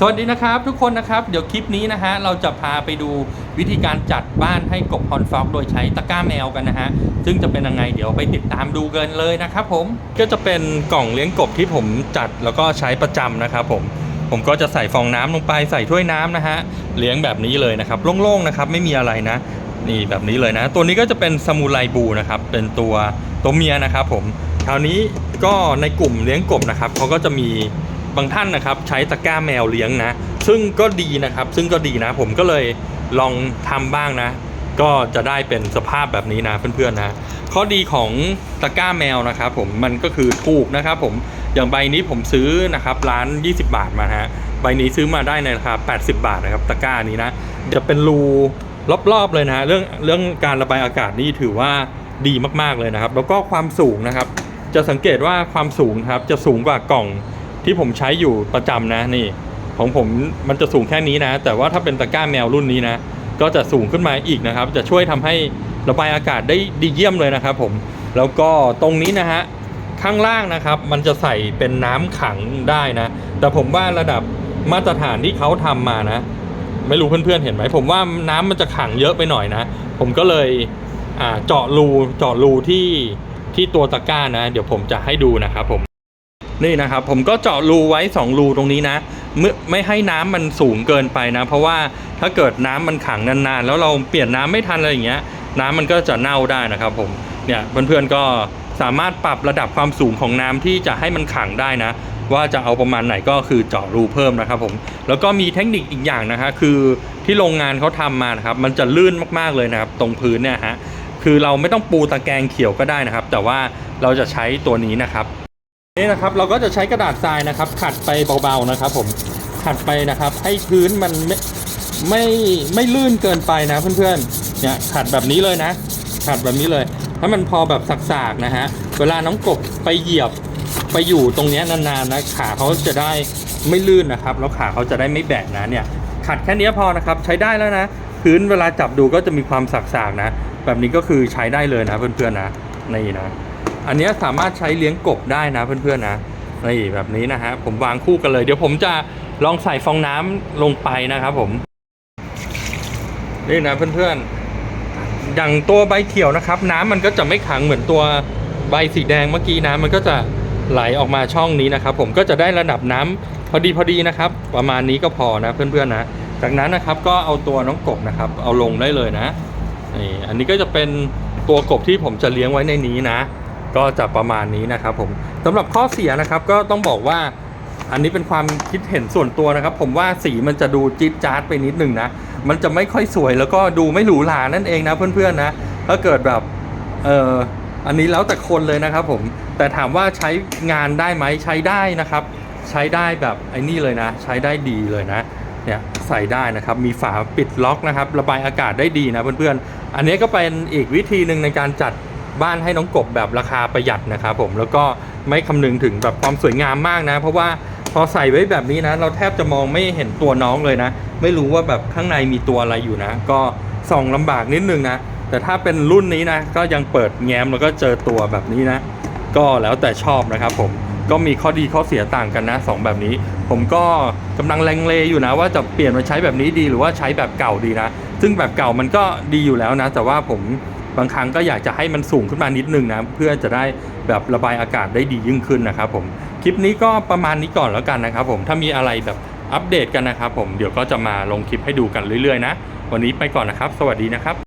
สวัสดีนะครับทุกคนนะครับเดี๋ยวคลิปนี้นะฮะเราจะพาไปดูวิธีการจัดบ้านให้กบฮอนฟ็อกโดยใช้ตะกร้าแมวกันนะฮะซึ่งจะเป็นยังไงเดี๋ยวไปติดตามดูกันเลยนะครับผมก็จะเป็นกล่องเลี้ยงกบที่ผมจัดแล้วก็ใช้ประจำนะครับผมผมก็จะใส่ฟองน้ำลงไปใส่ถ้วยน้ำนะฮะเลี้ยงแบบนี้เลยนะครับโล่งๆนะครับไม่มีอะไรนะนี่แบบนี้เลยนะ ตัวนี้ก็จะเป็นซามูไรบูนะครับเป็นตัวตัวเมียนะครับผมคราวนี้ก็ในกลุ่มเลี้ยงกบนะครับเขาก็จะมี บางท่านนะครับใช้ตะกร้าแมวเลี้ยงนะ ซึ่งก็ดีนะครับ ซึ่งก็ดีนะ ผมก็เลยลองทำบ้างนะ ก็จะได้เป็นสภาพแบบนี้นะเพื่อนๆนะข้อดีของตะกร้าแมวนะครับ ผมมันก็คือถูกนะครับ ผมอย่างใบนี้ผมซื้อนะครับร้าน 20 บาทมาฮะใบนี้ซื้อมาได้ในราคา80 บาทนะครับตะกร้านี้นะจะเป็นรูรอบๆเลยนะเรื่องเรื่องการระบายอากาศนี่ถือว่าดีมากๆเลยนะครับ แล้วก็ความสูงนะครับ จะสังเกตว่าความสูงครับจะสูงกว่ากล่อง ที่ผมใช้อยู่ประจำนะนี่ ของผมมันจะสูงแค่นี้นะ แต่ว่าถ้าเป็นตะกร้าแมวรุ่นนี้นะ ก็จะสูงขึ้นมาอีกนะครับ จะช่วยทำให้ระบายอากาศได้ดีเยี่ยมเลยนะครับผมแล้วก็ตรงนี้นะฮะข้างล่างนะครับมันจะใส่เป็นน้ำขังได้นะ แต่ผมว่าระดับมาตรฐานที่เขาทำมานะ ไม่รู้เพื่อนๆเห็นไหมผมว่าน้ำมันจะขังเยอะไปหน่อยนะ ผมก็เลยเจาะรูเจาะรูที่ที่ตัวตะกร้านะ เดี๋ยวผมจะให้ดูนะครับผม นี่นะครับผมก็เจาะรูไว้ 2 รูตรงนี้นะไม่ไม่ให้น้ำมันสูงเกินไปนะ เพราะว่าถ้าเกิดน้ำมันขังนานๆ แล้วเราเปลี่ยนน้ำไม่ทันอะไรอย่างเงี้ย น้ำมันก็จะเน่าได้นะครับผมเนี่ยเพื่อนๆก็สามารถปรับระดับความสูงของน้ำที่จะให้มันขังได้นะ ว่าจะเอาประมาณไหนก็คือเจาะรูเพิ่มนะครับผมแล้วก็มีเทคนิคอีกอย่างนะฮะคือที่โรงงานเขาทำมานะครับมันจะลื่นมากๆเลยนะครับ ตรงพื้นเนี่ยฮะคือเราไม่ต้องปูตะแกรงเขียวก็ได้นะครับ แต่ว่าเราจะใช้ตัวนี้นะครับ นี่นะครับเราก็จะใช้กระดาษทรายนะครับ ขัดไปเบาๆนะครับ ผมขัดไปนะครับ ให้พื้นมันไม่ไม่ไม่ลื่นเกินไปนะเพื่อนๆเนี่ยขัดแบบนี้เลยนะ ขัดแบบนี้เลยถ้ามันพอแบบสากๆนะฮะเวลาน้องกบไปเหยียบไปอยู่ตรงเนี้ยนานๆนะขาเขาจะได้ไม่ลื่นนะครับ แล้วขาเขาจะได้ไม่แบกนะเนี่ย ขัดแค่นี้พอนะครับใช้ได้แล้วนะพื้นเวลาจับดูก็จะมีความสากๆนะ แบบนี้ก็คือใช้ได้เลยนะเพื่อนๆนะนี่นะ อันนี้สามารถใช้เลี้ยงกบได้นะเพื่อนๆนะนี่แบบนี้นะฮะผมวางคู่กันเลย เดี๋ยวผมจะลองใส่ฟองน้ำลงไปนะครับผมนี่นะเพื่อนๆอย่างตัวใบเขียวนะครับ น้ำมันก็จะไม่ขังเหมือนตัวใบสีแดงเมื่อกี้นะมันก็จะไหลออกมาช่องนี้นะครับ ผมก็จะได้ระดับน้ำพอดีพอดีนะครับ ประมาณนี้ก็พอนะเพื่อนๆนะ จากนั้นนะครับก็เอาตัวน้องกบนะครับ เอาลงได้เลยนะนี่อันนี้ก็จะเป็นตัวกบที่ผมจะเลี้ยงไว้ในนี้นะ ก็จะประมาณนี้นะครับผมสำหรับข้อเสียนะครับก็ต้องบอกว่าอันนี้เป็นความคิดเห็นส่วนตัวนะครับ ผมว่าสีมันจะดูจี๊ดจ๊าดไปนิดหนึ่งนะ มันจะไม่ค่อยสวยแล้วก็ดูไม่หรูหรานั่นเองนะเพื่อนๆนะถ้าเกิดแบบเอออันนี้แล้วแต่คนเลยนะครับผมแต่ถามว่าใช้งานได้ไหมใช้ได้นะครับ ใช้ได้แบบไอ้นี่เลยนะ ใช้ได้ดีเลยนะเนี่ยใส่ได้นะครับมีฝาปิดล็อกนะครับ ระบายอากาศได้ดีนะเพื่อนๆ อันนี้ก็เป็นอีกวิธีหนึ่งในการจัด บ้านให้น้องกบแบบราคาประหยัดนะครับผมแล้วก็ไม่คำนึงถึงแบบความสวยงามมากนะ เพราะว่าพอใส่ไว้แบบนี้นะ เราแทบจะมองไม่เห็นตัวน้องเลยนะ ไม่รู้ว่าแบบข้างในมีตัวอะไรอยู่นะ ก็ส่องลำบากนิดนึงนะ แต่ถ้าเป็นรุ่นนี้นะ ก็ยังเปิดแง้มแล้วก็เจอตัวแบบนี้นะ ก็แล้วแต่ชอบนะครับผมก็มีข้อดีข้อเสียต่างกันนะสองแบบนี้ ผมก็กำลังแรงเลอยู่นะ ว่าจะเปลี่ยนมาใช้แบบนี้ดีหรือว่าใช้แบบเก่าดีนะ ซึ่งแบบเก่ามันก็ดีอยู่แล้วนะ แต่ว่าผม บางครั้งก็อยากจะให้มันสูงขึ้นมานิดนึงนะเพื่อจะได้แบบระบายอากาศได้ดียิ่งขึ้นนะครับผมคลิปนี้ก็ประมาณนี้ก่อนแล้วกันนะครับผมถ้ามีอะไรแบบอัปเดตกันนะครับผมเดี๋ยวก็จะมาลงคลิปให้ดูกันเรื่อยๆนะ วันนี้ไปก่อนนะครับ สวัสดีนะครับ